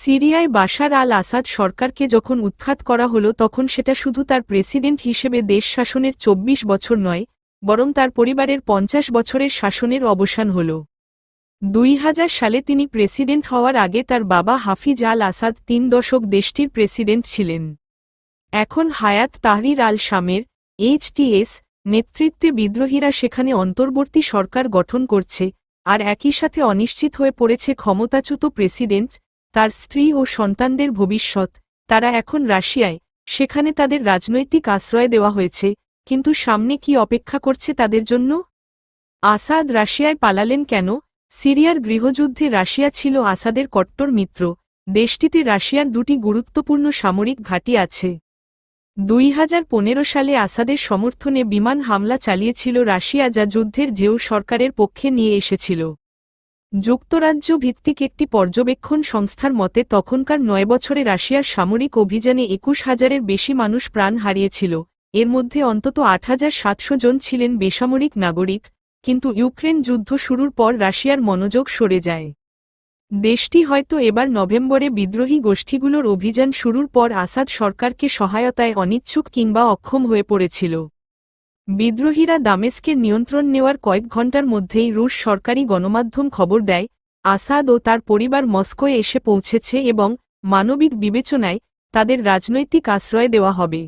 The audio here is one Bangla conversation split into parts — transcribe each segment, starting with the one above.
সিরিয়ায় বাশার আল আসাদ সরকারকে যখন উৎখাত করা হলো তখন সেটা শুধু তার প্রেসিডেন্ট হিসেবে দেশ শাসনের ২৪ বছর নয়, বরং তার পরিবারের পঞ্চাশ বছরের শাসনের অবসান হল। দুই হাজার সালে তিনি প্রেসিডেন্ট হওয়ার আগে তার বাবা হাফিজ আল আসাদ তিন দশক দেশটির প্রেসিডেন্ট ছিলেন। এখন হায়াত তাহরির আল শামের এইচটিএস নেতৃত্বে বিদ্রোহীরা সেখানে অন্তর্বর্তী সরকার গঠন করছে, আর একই সাথে অনিশ্চিত হয়ে পড়েছে ক্ষমতাচ্যুত প্রেসিডেন্ট তার স্ত্রী ও সন্তানদের ভবিষ্যৎ। তারা এখন রাশিয়ায়, সেখানে তাদের রাজনৈতিক আশ্রয় দেওয়া হয়েছে, কিন্তু সামনে কি অপেক্ষা করছে তাদের জন্য? আসাদ রাশিয়ায় পালালেন কেন? সিরিয়ার গৃহযুদ্ধে রাশিয়া ছিল আসাদের কট্টর মিত্র। দেশটিতে রাশিয়ার দুটি গুরুত্বপূর্ণ সামরিক ঘাঁটি আছে। দুই হাজার পনেরো সালে আসাদের সমর্থনে বিমান হামলা চালিয়েছিল রাশিয়া যা যুদ্ধের ঢেউ সরকারের পক্ষে নিয়ে এসেছিল। যুক্তরাজ্য ভিত্তিক একটি পর্যবেক্ষণ সংস্থার মতে, তখনকার নয় বছরে রাশিয়ার সামরিক অভিযানে একুশ হাজারের বেশি মানুষ প্রাণ হারিয়েছিল। এর মধ্যে অন্তত আট হাজার সাতশো জন ছিলেন বেসামরিক নাগরিক, কিন্তু ইউক্রেন যুদ্ধ শুরুর পর রাশিয়ার মনোযোগ সরে যায়। দেশটি হয়তো এবার নভেম্বরে বিদ্রোহী গোষ্ঠীগুলোর অভিযান শুরুর পর আসাদ সরকারকে সহায়তায় অনিচ্ছুক কিংবা অক্ষম হয়ে পড়েছিল। বিদ্রোহীরা দামেস্কের নিয়ন্ত্রণ নেওয়ার কয়েক ঘণ্টার মধ্যেই রুশ সরকারি গণমাধ্যম খবর দেয়, আসাদ ও তার পরিবার মস্কোয় এসে পৌঁছেছে এবং মানবিক বিবেচনায় তাদের রাজনৈতিক আশ্রয় দেওয়া হবে।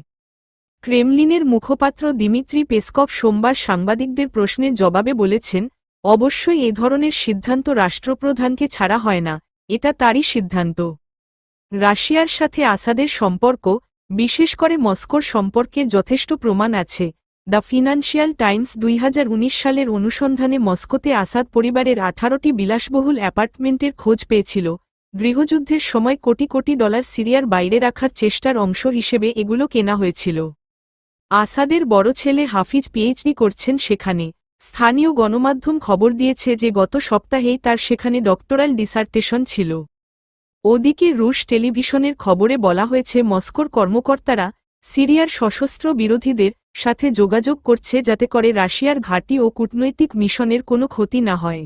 ক্রেমলিনের মুখপাত্র দিমিত্রি পেসকভ সোমবার সাংবাদিকদের প্রশ্নের জবাবে বলেছেন, অবশ্যই এ ধরনের সিদ্ধান্ত রাষ্ট্রপ্রধানকে ছাড়া হয় না, এটা তারই সিদ্ধান্ত। রাশিয়ার সাথে আসাদের সম্পর্ক, বিশেষ করে মস্কোর সম্পর্কের যথেষ্ট প্রমাণ আছে। দ্য ফিনান্সিয়াল টাইমস দুই হাজার উনিশ সালের অনুসন্ধানে মস্কোতে আসাদ পরিবারের আঠারোটি বিলাসবহুল অ্যাপার্টমেন্টের খোঁজ পেয়েছিল। গৃহযুদ্ধের সময় কোটি কোটি ডলার সিরিয়ার বাইরে রাখার চেষ্টার অংশ হিসেবে এগুলো কেনা হয়েছিল। আসাদের বড় ছেলে হাফিজ পিএইচডি করছেন সেখানে। স্থানীয় গণমাধ্যম খবর দিয়েছে যে গত সপ্তাহেই তার সেখানে ডক্টরাল ডিসার্টেশন ছিল। ওদিকে রুশ টেলিভিশনের খবরে বলা হয়েছে, মস্কোর কর্মকর্তারা সিরিয়ার সশস্ত্র বিরোধীদের সাথে যোগাযোগ করছে যাতে করে রাশিয়ার ঘাঁটি ও কূটনৈতিক মিশনের কোনো ক্ষতি না হয়।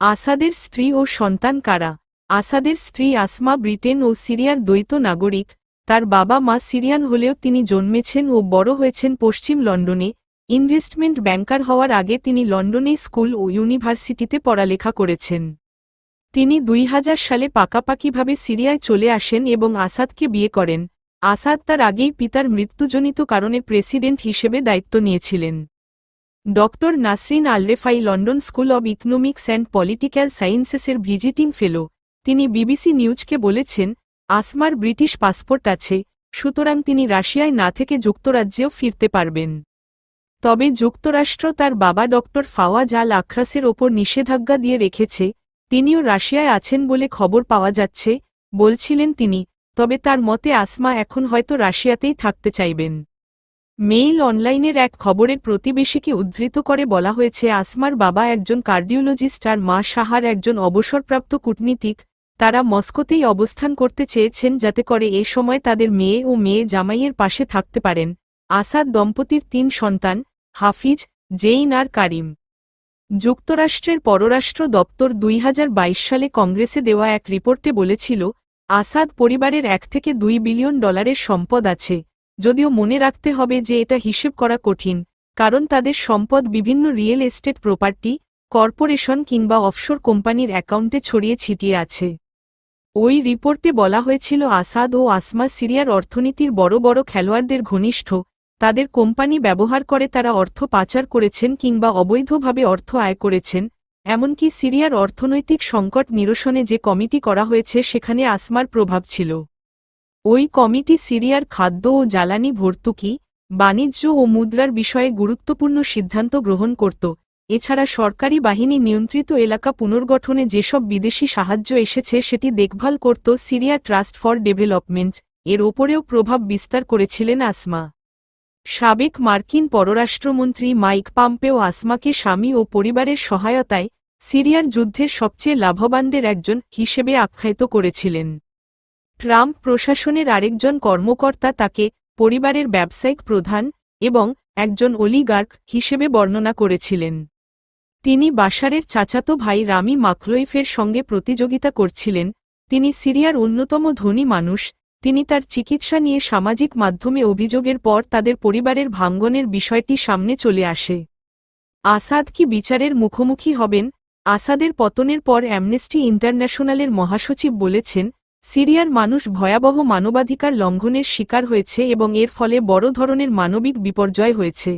আসাদের স্ত্রী ও সন্তান কারা? আসাদের স্ত্রী আসমা ব্রিটেন ও সিরিয়ার দ্বৈত নাগরিক। তার বাবা মা সিরিয়ান হলেও তিনি জন্মেছেন ও বড় হয়েছেন পশ্চিম লন্ডনে। ইনভেস্টমেন্ট ব্যাংকার হওয়ার আগে তিনি লন্ডনে স্কুল ও ইউনিভার্সিটিতে পড়ালেখা করেছেন। তিনি দুই হাজার সালে পাকাপাকিভাবে সিরিয়ায় চলে আসেন এবং আসাদকে বিয়ে করেন। আসাদ তার আগেই পিতার মৃত্যুজনিত কারণে প্রেসিডেন্ট হিসেবে দায়িত্ব নিয়েছিলেন। Doctor Nasrin Alrefai London School of Economics and Political সায়েন্সেসের visiting fellow. তিনি বিবিসি নিউজকে বলেছেন, আসমার ব্রিটিশ পাসপোর্ট আছে, সুতরাং তিনি রাশিয়ায় না থেকে যুক্তরাজ্যেও ফিরতে পারবেন। তবে যুক্তরাষ্ট্র তার বাবা ডক্টর ফাওয়াজ আল আখরাসের ওপর নিষেধাজ্ঞা দিয়ে রেখেছে, তিনিও রাশিয়ায় আছেন বলে খবর পাওয়া যাচ্ছে, বলছিলেন তিনি। তবে তার মতে আসমা এখন হয়তো রাশিয়াতেই থাকতে চাইবেন। মেইল অনলাইনের এক খবরের প্রতিবেশীকে উদ্ধৃত করে বলা হয়েছে, আসমার বাবা একজন কার্ডিওলজিস্ট আর মা সাহার একজন অবসরপ্রাপ্ত কূটনীতিক। তারা মস্কোতেই অবস্থান করতে চেয়েছেন যাতে করে এ সময় তাদের মেয়ে ও মেয়ে জামাইয়ের পাশে থাকতে পারেন। আসাদ দম্পতির তিন সন্তান, হাফিজ, জেইন আর কারিম। যুক্তরাষ্ট্রের পররাষ্ট্র দপ্তর দুই হাজার বাইশ সালে কংগ্রেসে দেওয়া এক রিপোর্টে বলেছিল আসাদ পরিবারের এক থেকে দুই বিলিয়ন ডলারের সম্পদ আছে। যদিও মনে রাখতে হবে যে এটা হিসেব করা কঠিন, কারণ তাদের সম্পদ বিভিন্ন রিয়েল এস্টেট প্রপার্টি, কর্পোরেশন কিংবা অফশোর কোম্পানির অ্যাকাউন্টে ছড়িয়ে ছিটিয়ে আছে। ওই রিপোর্টে বলা হয়েছিল, আসাদ ও আসমা সিরিয়ার অর্থনীতির বড় বড় খেলোয়াড়দের ঘনিষ্ঠ, তাদের কোম্পানি ব্যবহার করে তারা অর্থ পাচার করেছেন কিংবা অবৈধভাবে অর্থ আয় করেছেন এমনকি সিরিয়ার অর্থনৈতিক সংকট নিরসনে যে কমিটি করা হয়েছে সেখানে আসমার প্রভাব ছিল। ওই কমিটি সিরিয়ার খাদ্য ও জ্বালানি ভর্তুকি, বাণিজ্য ও মুদ্রার বিষয়ে গুরুত্বপূর্ণ সিদ্ধান্ত গ্রহণ করত। এছাড়া সরকারি বাহিনী নিয়ন্ত্রিত এলাকা পুনর্গঠনে যেসব বিদেশি সাহায্য এসেছে সেটি দেখভাল করত সিরিয়া ট্রাস্ট ফর ডেভেলপমেন্ট, এর ওপরেও প্রভাব বিস্তার করেছিলেন আসমা সাবেক মার্কিন পররাষ্ট্রমন্ত্রী মাইক পাম্পেও আসমাকে স্বামী ও পরিবারের সহায়তায় সিরিয়ার যুদ্ধের সবচেয়ে লাভবানদের একজন হিসেবে আখ্যায়িত করেছিলেন। ট্রাম্প প্রশাসনের আরেকজন কর্মকর্তা তাকে পরিবারের ব্যবসায়িক প্রধান এবং একজন অলিগার্ক হিসেবে বর্ণনা করেছিলেন। তিনি বাশারের চাচাতো ভাই রামি মাখলোইফের সঙ্গে প্রতিযোগিতা করছিলেন। তিনি সিরিয়ার অন্যতম ধনী মানুষ তিনি তার চিকিৎসা নিয়ে সামাজিক মাধ্যমে অভিযোগের পর তাদের পরিবারের ভাঙ্গনের বিষয়টি সামনে চলে আসে। আসাদ কি বিচারের মুখোমুখি হবেন? আসাদের পতনের পর অ্যামনেস্টি ইন্টারন্যাশনালের মহাসচিব বলেছেন, সিরিয়ার মানুষ ভয়াবহ মানবাধিকার লঙ্ঘনের শিকার হয়েছে এবং এর ফলে বড় ধরনের মানবিক বিপর্যয় হয়েছে।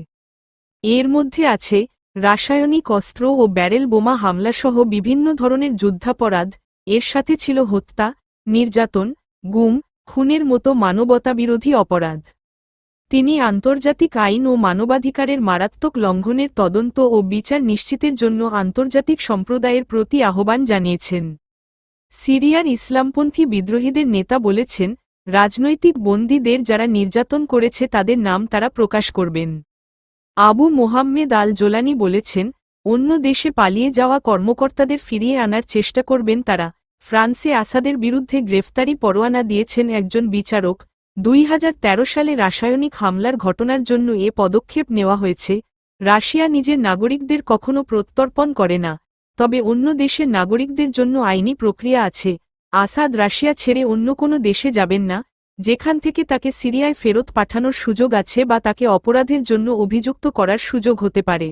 এর মধ্যে আছে রাসায়নিক অস্ত্র ও ব্যারেল বোমা হামলাসহ বিভিন্ন ধরনের যুদ্ধাপরাধ, এর সাথে ছিল হত্যা, নির্যাতন, গুম খুনের মতো মানবতাবিরোধী অপরাধ। তিনি আন্তর্জাতিক আইন ও মানবাধিকারের মারাত্মক লঙ্ঘনের তদন্ত ও বিচার নিশ্চিতের জন্য আন্তর্জাতিক সম্প্রদায়ের প্রতি আহ্বান জানিয়েছেন। সিরিয়ার ইসলামপন্থী বিদ্রোহীদের নেতা বলেছেন, রাজনৈতিক বন্দীদের যারা নির্যাতন করেছে তাদের নাম তারা প্রকাশ করবেন। আবু মোহাম্মেদ আল জোলানি বলেছেন, অন্য দেশে পালিয়ে যাওয়া কর্মকর্তাদের ফিরিয়ে আনার চেষ্টা করবেন তারা ফ্রান্সে আসাদের বিরুদ্ধে গ্রেফতারি পরোয়ানা দিয়েছেন একজন বিচারক। দুই হাজার তেরো সালে রাসায়নিক হামলার ঘটনার জন্য এ পদক্ষেপ নেওয়া হয়েছে। রাশিয়া নিজের নাগরিকদের কখনো প্রত্যর্পণ করে না। তবে অন্য দেশের নাগরিকদের জন্য আইনি প্রক্রিয়া আছে। আসাদ রাশিয়া ছেড়ে অন্য কোনো দেশে যাবেন না, যেখান থেকে তাকে সিরিয়ায় ফেরত পাঠানোর সুযোগ আছে বা তাকে অপরাধের জন্য অভিযুক্ত করার সুযোগ হতে পারে।